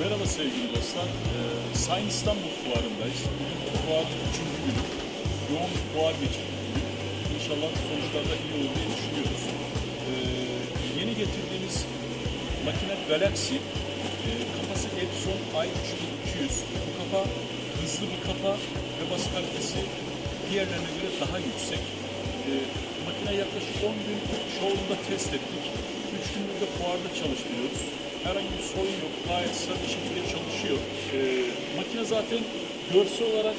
Merhaba sevgili dostlar. Ee, Sayın İstanbul Fuarı'ndayız. Bugün fuarın üçüncü günü. Yoğun fuar geçirdik. İnşallah sonuçlar da iyi olur diye düşünüyoruz. Ee, yeni getirdiğimiz makine Galaxy. E, kafası Epson i3200. Bu kafa hızlı bir kafa ve bas kalitesi diğerlerine göre daha yüksek. E, makine yaklaşık 10 gün showroom'da test ettik. 3 gündür de fuarda çalıştırıyoruz. Herhangi bir sorun yok. Gayet stabil şekilde çalışıyor. E, makine zaten görsel olarak,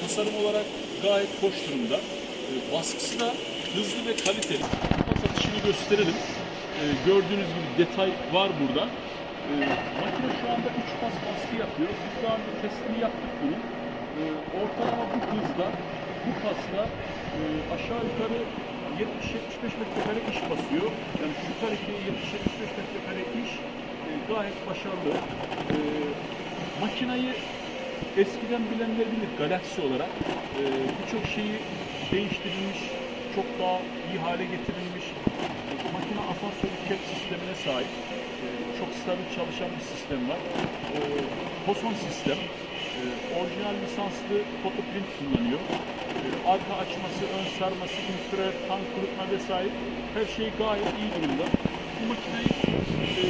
tasarım olarak gayet hoş durumda. E, baskısı da hızlı ve kaliteli. Kafa satışını gösterelim. E, gördüğünüz gibi detay var burada. E, makine şu anda 3 pas baskı yapıyor. Biz daha testini yaptık bunun. E, ortalama bu hızda, bu pasla e, aşağı yukarı 70-75 metrekare iş basıyor. Yani şu kaliteye 70-75 metrekare iş e, gayet başarılı. E, makinayı eskiden bilenler bilir Galaxy olarak. E, Birçok şeyi değiştirilmiş, çok daha iyi hale getirilmiş. Makine asansör cap sistemine sahip. E, çok stabil çalışan bir sistem var. E, Poson sistem. E, orijinal lisanslı fotoprint kullanıyor. E, arka açması, ön sarması, infrared, tank kurutma vesaire her şey gayet iyi durumda. Bu makineyi e,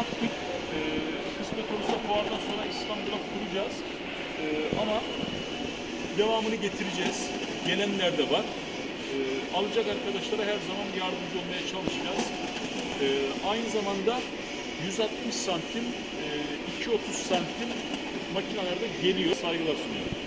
sattık. E, kısmet olursa fuardan sonra İstanbul'a kuracağız. E, ama devamını getireceğiz. Gelenler de var. E, alacak arkadaşlara her zaman yardımcı olmaya çalışacağız. E, aynı zamanda 160 santim, e, 230 santim makinelerde geliyor. Saygılar sunuyorum.